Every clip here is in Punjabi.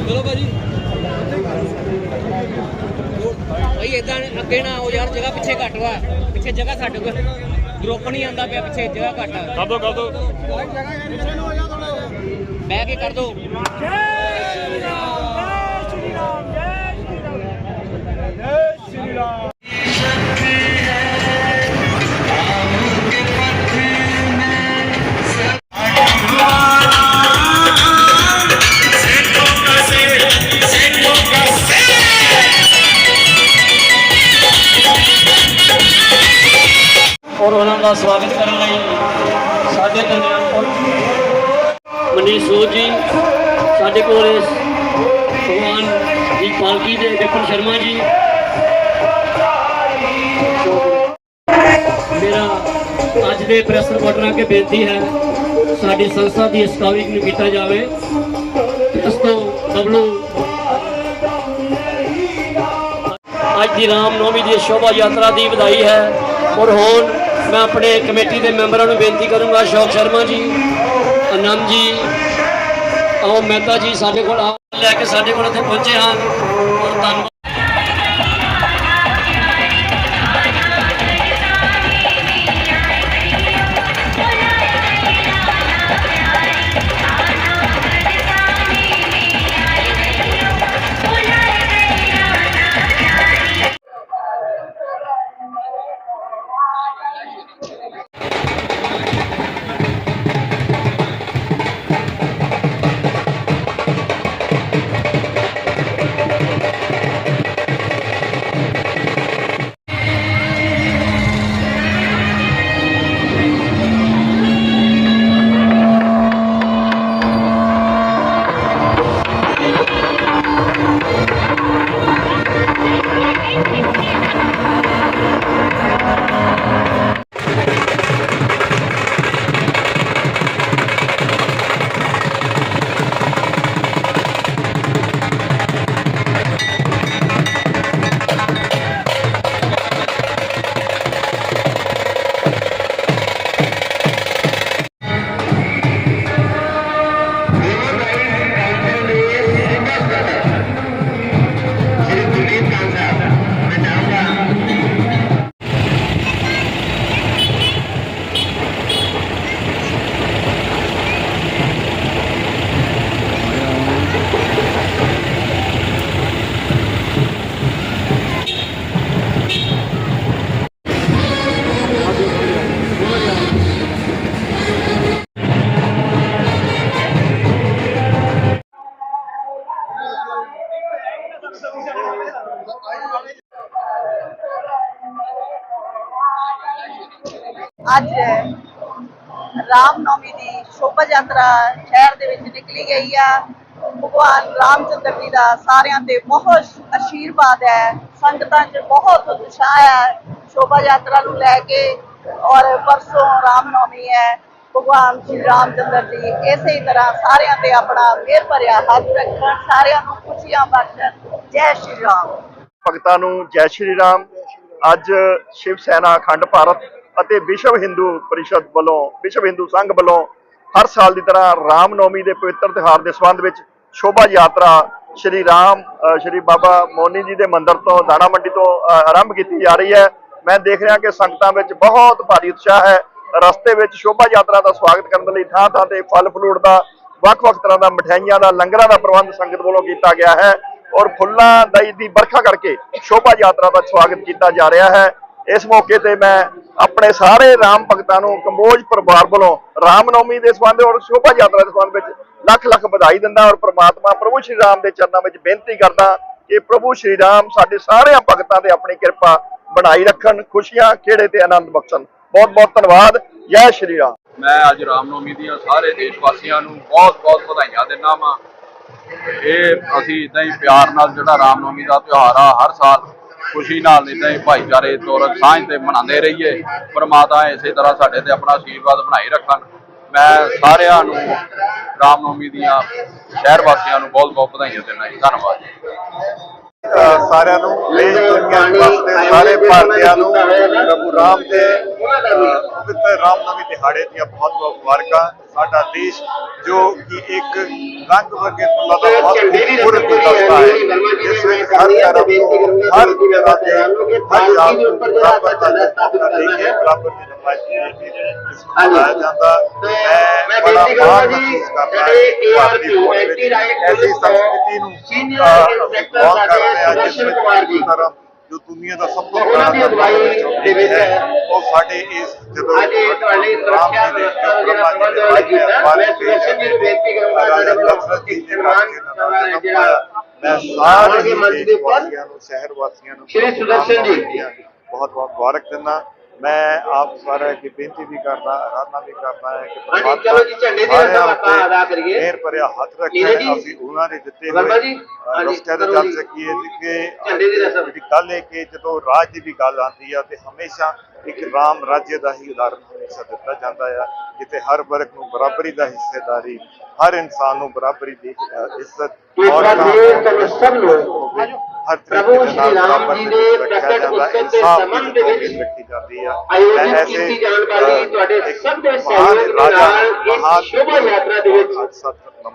ਚਲੋ ਭਾਜੀ ਭਾਈ ਇਦਾਂ ਅੱਗੇ ਨਾ ਉਹ ਯਾਰ ਜਗ੍ਹਾ ਪਿੱਛੇ ਘੱਟ ਵਾ। ਪਿੱਛੇ ਜਗ੍ਹਾ ਛੱਡ ਕੋ ਗਰੁੱਪ ਨਹੀਂ ਆਂਦਾ ਪਿਆ ਪਿੱਛੇ ਜਗ੍ਹਾ ਘੱਟ ਆ। ਕਰ ਦੋ ਕਰ ਦੋ। ਬਹਿ ਕੇ ਕਰ ਦੋ। ਔਰ ਉਹਨਾਂ ਦਾ ਸਵਾਗਤ ਕਰਨ ਲਈ ਸਾਡੇ ਦਰਮਿਆਨ ਮਨੀਸ਼ ਸੂਦ ਜੀ, ਸਾਡੇ ਕੋਲ ਇਸ ਭਗਵਾਨ ਦੀ ਪਾਲਕੀ ਦੇ ਵਿਪਨ ਸ਼ਰਮਾ ਜੀ। ਮੇਰਾ ਅੱਜ ਦੇ ਪ੍ਰੈਸ ਰਿਪੋਰਟਰਾਂ ਅੱਗੇ ਬੇਨਤੀ ਹੈ, ਸਾਡੀ ਸੰਸਥਾ ਦੀ ਇਸ ਸਟਾਵਿੰਗ ਨੂੰ ਕੀਤਾ ਜਾਵੇ। ਇਸ ਤੋਂ ਬਬਲੂ ਅੱਜ ਦੀ ਰਾਮ ਨੌਮੀ ਦੀ ਸ਼ੋਭਾ ਯਾਤਰਾ ਦੀ ਵਧਾਈ ਹੈ ਔਰ ਹੁਣ ਮੈਂ ਆਪਣੇ ਕਮੇਟੀ ਦੇ ਮੈਂਬਰਾਂ ਨੂੰ ਬੇਨਤੀ ਕਰੂੰਗਾ ਅਸ਼ੋਕ ਸ਼ਰਮਾ ਜੀ, ਅਨੰਦ ਜੀ ਆਓ ਮਹਿਤਾ ਜੀ ਸਾਡੇ ਕੋਲ ਆ ਲੈ ਕੇ ਸਾਡੇ ਕੋਲ ਇੱਥੇ ਪਹੁੰਚੇ ਹਨ ਔਰ ਧੰਨਵਾਦ ਅੱਜ ਰਾਮ ਨੌਮੀ ਦੀ ਸ਼ੋਭਾ ਯਾਤਰਾ ਸ਼ਹਿਰ ਦੇ ਵਿੱਚ ਨਿਕਲੀ ਗਈ ਆ। ਭਗਵਾਨ ਰਾਮਚੰਦਰ ਜੀ ਦਾ ਸਾਰਿਆਂ ਤੇ ਬਹੁਤ ਆਸ਼ੀਰਵਾਦ ਹੈ। ਸੰਗਤਾਂ 'ਚ ਬਹੁਤ ਉਤਸ਼ਾਹ ਹੈ ਸ਼ੋਭਾ ਯਾਤਰਾ ਨੂੰ ਲੈ ਕੇ ਔਰ ਪਰਸੋਂ ਰਾਮ ਨੌਮੀ ਹੈ। ਭਗਵਾਨ ਸ਼੍ਰੀ ਰਾਮਚੰਦਰ ਜੀ ਇਸੇ ਤਰ੍ਹਾਂ ਸਾਰਿਆਂ ਤੇ ਆਪਣਾ ਮਿਹਰ ਭਰਿਆ ਹੱਥ ਰੱਖਣ, ਸਾਰਿਆਂ ਨੂੰ ਖੁਸ਼ੀਆਂ ਬਖਸ਼ਣ। ਜੈ ਸ਼੍ਰੀ ਰਾਮ। ਭਗਤਾਂ ਨੂੰ ਜੈ ਸ਼੍ਰੀ ਰਾਮ। ਅੱਜ ਸ਼ਿਵ ਸੈਨਾ ਅਖੰਡ ਭਾਰਤ ਅਤੇ ਵਿਸ਼ਵ ਹਿੰਦੂ ਪਰਿਸ਼ਦ ਵੱਲੋਂ, ਵਿਸ਼ਵ ਹਿੰਦੂ ਸੰਘ ਵੱਲੋਂ ਹਰ ਸਾਲ ਦੀ ਤਰ੍ਹਾਂ ਰਾਮ ਨੌਮੀ ਦੇ ਪਵਿੱਤਰ ਤਿਉਹਾਰ ਦੇ ਸੰਬੰਧ ਵਿੱਚ ਸ਼ੋਭਾ ਯਾਤਰਾ ਸ਼੍ਰੀ ਰਾਮ ਸ਼੍ਰੀ ਬਾਬਾ ਮੋਨੀ ਜੀ ਦੇ ਮੰਦਿਰ ਤੋਂ, ਦਾਣਾ ਮੰਡੀ ਤੋਂ ਆਰੰਭ ਕੀਤੀ ਜਾ ਰਹੀ ਹੈ। ਮੈਂ ਦੇਖ ਰਿਹਾ ਕਿ ਸੰਗਤਾਂ ਵਿੱਚ ਬਹੁਤ ਭਾਰੀ ਉਤਸ਼ਾਹ ਹੈ। ਰਸਤੇ ਵਿੱਚ ਸ਼ੋਭਾ ਯਾਤਰਾ ਦਾ ਸਵਾਗਤ ਕਰਨ ਦੇ ਲਈ ਥਾਂ ਥਾਂ ਤੇ ਫਲ ਫਲੂਟ ਦਾ, ਵੱਖ-ਵੱਖ ਤਰ੍ਹਾਂ ਦਾ ਮਠਿਆਈਆਂ ਦਾ, ਲੰਗਰਾਂ ਦਾ ਪ੍ਰਬੰਧ ਸੰਗਤ ਵੱਲੋਂ ਕੀਤਾ ਗਿਆ ਹੈ ਔਰ ਫੁੱਲਾਂ ਦੀ ਦੀ ਵਰਖਾ ਕਰਕੇ ਸ਼ੋਭਾ ਯਾਤਰਾ ਦਾ ਸਵਾਗਤ ਕੀਤਾ ਜਾ ਰਿਹਾ ਹੈ। ਇਸ ਮੌਕੇ ਤੇ ਮੈਂ ਆਪਣੇ ਸਾਰੇ ਰਾਮ ਭਗਤਾਂ ਨੂੰ ਕੰਬੋਜ ਪਰਿਵਾਰ ਵੱਲੋਂ ਰਾਮ ਨੌਮੀ ਦੇ ਸੰਬੰਧ ਔਰ ਸ਼ੋਭਾ ਯਾਤਰਾ ਦੇ ਸੰਬੰਧ ਵਿੱਚ ਲੱਖ ਲੱਖ ਵਧਾਈ ਦਿੰਦਾ ਔਰ ਪ੍ਰਮਾਤਮਾ ਪ੍ਰਭੂ ਸ਼੍ਰੀ ਰਾਮ ਦੇ ਚਰਨਾਂ ਵਿੱਚ ਬੇਨਤੀ ਕਰਦਾ ਕਿ ਪ੍ਰਭੂ ਸ਼੍ਰੀ ਰਾਮ ਸਾਡੇ ਸਾਰਿਆਂ ਭਗਤਾਂ ਤੇ ਆਪਣੀ ਕਿਰਪਾ ਬਣਾਈ ਰੱਖਣ, ਖੁਸ਼ੀਆਂ, ਖੇੜੇ ਤੇ ਆਨੰਦ ਬਖਸ਼ਣ। ਬਹੁਤ ਬਹੁਤ ਧੰਨਵਾਦ। ਜੈ ਸ਼੍ਰੀ ਰਾਮ। ਮੈਂ ਅੱਜ ਰਾਮਨੌਮੀ ਦੀਆਂ ਸਾਰੇ ਦੇਸ਼ ਵਾਸੀਆਂ ਨੂੰ ਬਹੁਤ-ਬਹੁਤ ਵਧਾਈਆਂ ਦਿੰਦਾ ਵਾਂ। ਇਹ ਅਸੀਂ ਇਦਾਂ ਹੀ ਪਿਆਰ ਨਾਲ ਜਿਹੜਾ ਰਾਮਨੌਮੀ ਦਾ ਤਿਉਹਾਰ ਆ, ਹਰ ਸਾਲ ਖੁਸ਼ੀ ਨਾਲ ਇਦਾਂ ਹੀ ਭਾਈਚਾਰੇ ਤੌਰ ਸਾਂਝ ਤੇ ਮਨਾਉਂਦੇ ਰਹੀਏ। ਪਰਮਾਤਮਾ ਇਸੇ ਤਰ੍ਹਾਂ ਸਾਡੇ ਤੇ ਆਪਣਾ ਆਸ਼ੀਰਵਾਦ ਬਣਾਈ ਰੱਖਣ। ਮੈਂ ਸਾਰਿਆਂ ਨੂੰ ਰਾਮਨੌਮੀ ਦੀਆਂ ਸ਼ਹਿਰ ਵਾਸੀਆਂ ਨੂੰ ਬਹੁਤ-ਬਹੁਤ ਵਧਾਈਆਂ ਦਿੰਦਾ ਜੀ। ਧੰਨਵਾਦ ਜੀ। ਸਾਰਿਆਂ ਨੂੰ ਦੇਸ਼ ਦੁਨੀਆ ਵਾਸਤੇ ਸਾਰੇ ਭਾਰਤੀਆਂ ਨੂੰ ਪ੍ਰਭੂ ਰਾਮ ਦੇ ਅ, ਪਵਿੱਤਰ ਰਾਮਨਵਮੀ ਦਿਹਾੜੇ ਦੀਆਂ ਬਹੁਤ ਬਹੁਤ ਮੁਬਾਰਕਾਂ। ਸਾਡਾ ਦੇਸ਼ ਜੋ ਕਿ ਇੱਕ ਰੰਗ ਵਰਗੇ ਫੁੱਲਾਂ ਦਾ ਬਹੁਤ ਖੂਬਸੂਰਤ ਗੁਲਦਸਤਾ ਹੈ ਜਿਸ ਵਿੱਚ ਹਰ ਧਰਮ ਹਰ ਜਗ੍ਹਾ ਤੇ ਹਰ ਜਾਤ ਨੂੰ ਬਰਾਬਰ ਦਾ ਮੌਕਾ ਦੇ ਕੇ ਬਰਾਬਰ ਦੀ ਨਮਾਜ਼ ਜਾਂਦਾ। ਮੈਂ ਮਹਿਸੂਸ ਕਰਦਾ ਹਾਂ ਭਾਰਤੀ ਫੌਜ ਵਿੱਚ ਐਸੀ ਸੰਸਕ੍ਰਿਤੀ ਨੂੰ ਰਹੇ ਹਾਂ ਜਿਸ ਵਿੱਚ ਹਿੰਦੂ ਧਰਮ ਜੋ। ਦੁਨੀਆ ਦਾ ਸਭ ਤੋਂ ਬੜਾ ਧਰਮ ਦੇ ਵਿੱਚ ਹੈ ਉਹ ਸਾਡੇ ਇਸ ਜਦੋਂ ਅੱਜ ਤੁਹਾਡੀ ਸੁਰੱਖਿਆ ਜੀ ਦੇ ਵਿਵਸਥਾ ਦਾ ਜਿਹੜਾ ਹੋਇਆ ਕੀਤਾ, ਮੈਂ ਸੁਦਰਸ਼ਨ ਜੀ ਨੂੰ ਬੇਨਤੀ ਕਰੂੰਗਾ ਜੀ ਦੇ ਰਾਜ ਦੇ ਨਾਲ ਜਨਮ ਜਿਹੜਾ। ਮੈਂ ਸਾਰੇ ਮੰਚ ਦੇ। ਵਾਸੀਆਂ ਨੂੰ ਸ਼ਹਿਰ ਵਾਸੀਆਂ ਨੂੰ ਸ਼੍ਰੀ ਸੁਦਰਸ਼ਨ ਜੀ। ਬਹੁਤ ਬਹੁਤ ਮੁਬਾਰਕ ਦਿੰਦਾ ਮੈਂ ਆਪ ਸਾਰਿਆਂ ਕੀ ਬੇਨਤੀ ਵੀ ਕਰਦਾ ਆਰਾਧਨਾ ਵੀ ਕਰਦਾ ਹੈ ਕਿ ਹਾਂਜੀ, ਚਲੋ ਜੀ, ਝੰਡੇ ਦੀ ਰਸਮ ਅਦਾ ਕਰੀਏ। ਮਿਹਰ ਭਰਿਆ ਹੱਥ ਰੱਖੇ ਨੀਰਜ ਜੀ, ਅਸੀਂ ਉਹਨਾਂ ਦੇ ਦਿੱਤੇ ਹੋਏ ਰਸਤੇ ਤੇ ਚੱਲ। ਸਕੀਏ ਕਿ ਝੰਡੇ ਦੀ ਰਸਮ। ਜਿਹੜੀ ਗੱਲ ਹੈ ਕਿ ਜਦੋਂ ਰਾਜ ਦੀ ਵੀ ਗੱਲ ਆਉਂਦੀ ਆ ਤੇ ਹਮੇਸ਼ਾ ਇੱਕ ਰਾਮ ਰਾਜ්‍ය ਦਾ ਹੀ ਉਦਾਹਰਨ ਹਮੇਸ਼ਾ ਦਿੱਤਾ ਜਾਂਦਾ ਆ ਜਿੱਥੇ ਹਰ ਵਰਗ ਨੂੰ ਬਰਾਬਰੀ ਦਾ ਹਿੱਸੇਦਾਰੀ ਹਰ ਇਨਸਾਨ ਨੂੰ ਬਰਾਬਰੀ ਦੀ ਇੱਜ਼ਤ ਹੋਵੇ। ਹਰ ਪ੍ਰਭੂ ਦੇ ਸ਼੍ਰੀ ਰਾਮ ਜੀ ਦੇ ਦੇ ਪ੍ਰਗਟ ਉਤਸਵ ਦੇ ਦੀ ਦੇ ਵਿੱਚ ਵਿੱਚ ਰੱਖੀ ਜਾਂਦੀ ਆ ਆਯੋਜਿਤ ਮੈਂ ਐਸੇ, ਕੀਤੀ ਜਾਣ ਵਾਲੀ ਅ, ਤੁਹਾਡੇ ਇੱਕ ਸਭ ਦੇ ਸਹਿਯੋਗ ਦੇ ਨਾਲ ਇਸ ਸ਼ੋਭਾ ਯਾਤਰਾ ਦੇ ਵਿੱਚ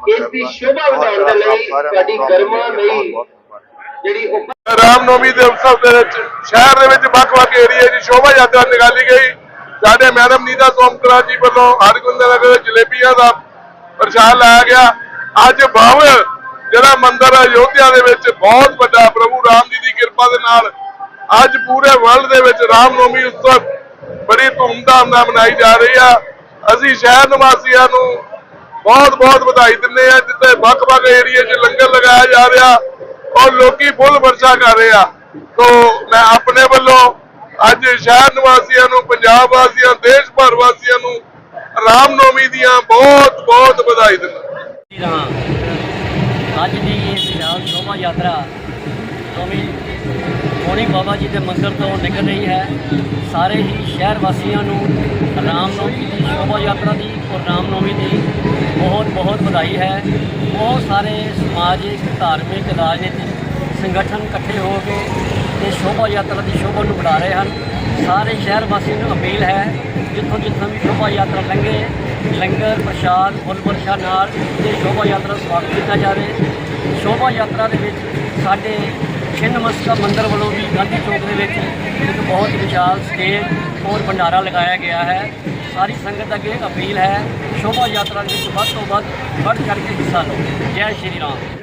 ਇਸ ਦੀ। ਸ਼ੋਭਾ ਵਧਾਉਣ ਦੇ ਲਈ ਤੁਹਾਡੀ। ਜਿਹੜੀ ਦੇ ਉਤਸਵ ਦੇ ਵਿੱਚ ਸ਼ਹਿਰ ਦੇ ਵਿੱਚ ਵੱਖ-ਵੱਖ ਏਰੀਏ 'ਚ ਸ਼ੋਭਾ ਯਾਤਰਾ ਨਿਕਾਲੀ ਗਈ ਸਾਡੇ ਮੈਡਮ ਨੀਤਾ ਸੋਮਕਰਾ ਜੀ ਵੱਲੋਂ ਹਰਗੁੰਦਰ ਜਲੇਬੀਆਂ ਦਾ ਪ੍ਰਸ਼ਾਦ ਲਾਇਆ ਗਿਆ। ਅੱਜ ਭਵ ਜਿਹੜਾ ਮੰਦਿਰ ਅਯੋਧਿਆ ਦੇ ਵਿੱਚ ਬਹੁਤ ਵੱਡਾ ਪ੍ਰਭੂ ਰਾਮ ਜੀ ਦੀ ਕਿਰਪਾ ਦੇ ਨਾਲ ਅੱਜ ਪੂਰੇ ਵਰਲਡ ਦੇ ਵਿੱਚ ਰਾਮ ਨੌਮੀ ਉਤਸਵ ਬੜੀ ਧੂਮਧਾਮ ਨਾਲ ਮਨਾਈ ਜਾ ਰਹੀ ਆ। ਅਸੀਂ ਸ਼ਹਿਰ ਨਿਵਾਸੀਆਂ ਨੂੰ ਬਹੁਤ ਬਹੁਤ ਵਧਾਈ ਦਿੰਦੇ ਆ ਜਿੱਥੇ ਵੱਖ-ਵੱਖ ਏਰੀਏ 'ਚ ਲੰਗਰ ਲਗਾਇਆ ਜਾ ਰਿਹਾ ਔਰ ਲੋਕੀ ਫੁੱਲ ਵਰਸ਼ਾ ਕਰ ਰਹੇ ਆ। ਤੋਂ ਮੈਂ ਆਪਣੇ ਵੱਲੋਂ ਅੱਜ ਸ਼ਹਿਰ ਨਿਵਾਸੀਆਂ ਨੂੰ, ਪੰਜਾਬ ਵਾਸੀਆਂ, ਦੇਸ਼ ਭਰ ਵਾਸੀਆਂ ਨੂੰ ਰਾਮਨੌਮੀ ਦੀਆਂ ਬਹੁਤ ਬਹੁਤ ਵਧਾਈ ਦਿੰਦਾ ਅੱਜ ਦੀ ਇਹ ਵਿਸ਼ਾਲ ਸ਼ੋਭਾ ਯਾਤਰਾ ਸਵਾਮੀ ਮੋਣੀ ਬਾਬਾ ਜੀ ਦੇ ਮੰਦਰ ਤੋਂ ਨਿਕਲ ਰਹੀ ਹੈ। ਸਾਰੇ ਹੀ ਸ਼ਹਿਰ ਵਾਸੀਆਂ ਨੂੰ ਰਾਮਨੌਮੀ ਦੀ ਸ਼ੋਭਾ ਯਾਤਰਾ ਦੀ ਔਰ ਰਾਮਨੌਮੀ ਦੀ ਬਹੁਤ ਬਹੁਤ ਵਧਾਈ ਹੈ। ਬਹੁਤ ਸਾਰੇ ਸਮਾਜਿਕ, ਧਾਰਮਿਕ, ਰਾਜਨੀਤਿਕ ਸੰਗਠਨ ਇਕੱਠੇ ਹੋ ਕੇ ਇਹ ਸ਼ੋਭਾ ਯਾਤਰਾ ਦੀ ਸ਼ੋਭਾ ਨੂੰ ਬਣਾ ਰਹੇ ਹਨ। ਸਾਰੇ ਸ਼ਹਿਰ ਵਾਸੀਆਂ ਨੂੰ ਅਪੀਲ ਹੈ, ਜਿੱਥੋਂ ਜਿੱਥੋਂ ਵੀ ਸ਼ੋਭਾ ਯਾਤਰਾ ਲੰਘੇ, ਲੰਗਰ, ਪ੍ਰਸ਼ਾਦ, ਫੁੱਲ ਵਰਸ਼ਾ ਨਾਲ ਇਹ ਸ਼ੋਭਾ ਯਾਤਰਾ ਦਾ ਸਵਾਗਤ ਕੀਤਾ ਜਾਵੇ। ਸ਼ੋਭਾ ਯਾਤਰਾ ਦੇ ਵਿੱਚ ਸਾਡੇ ਛਿੰਨ ਮਸਕਾ ਮੰਦਿਰ ਵੱਲੋਂ ਵੀ ਗਾਂਧੀ ਚੌਕ ਦੇ ਵਿੱਚ ਇੱਕ ਬਹੁਤ ਵਿਸ਼ਾਲ ਸਟੇਜ ਔਰ ਭੰਡਾਰਾ ਲਗਾਇਆ ਗਿਆ ਹੈ। ਸਾਰੀ ਸੰਗਤ ਅੱਗੇ ਅਪੀਲ ਹੈ, ਸ਼ੋਭਾ ਯਾਤਰਾ ਦੇ ਵਿੱਚ ਵੱਧ ਤੋਂ ਵੱਧ ਵੱਧ ਚੜ੍ਹ ਕੇ ਹਿੱਸਾ ਲਓ। ਜੈ ਸ਼੍ਰੀ ਰਾਮ।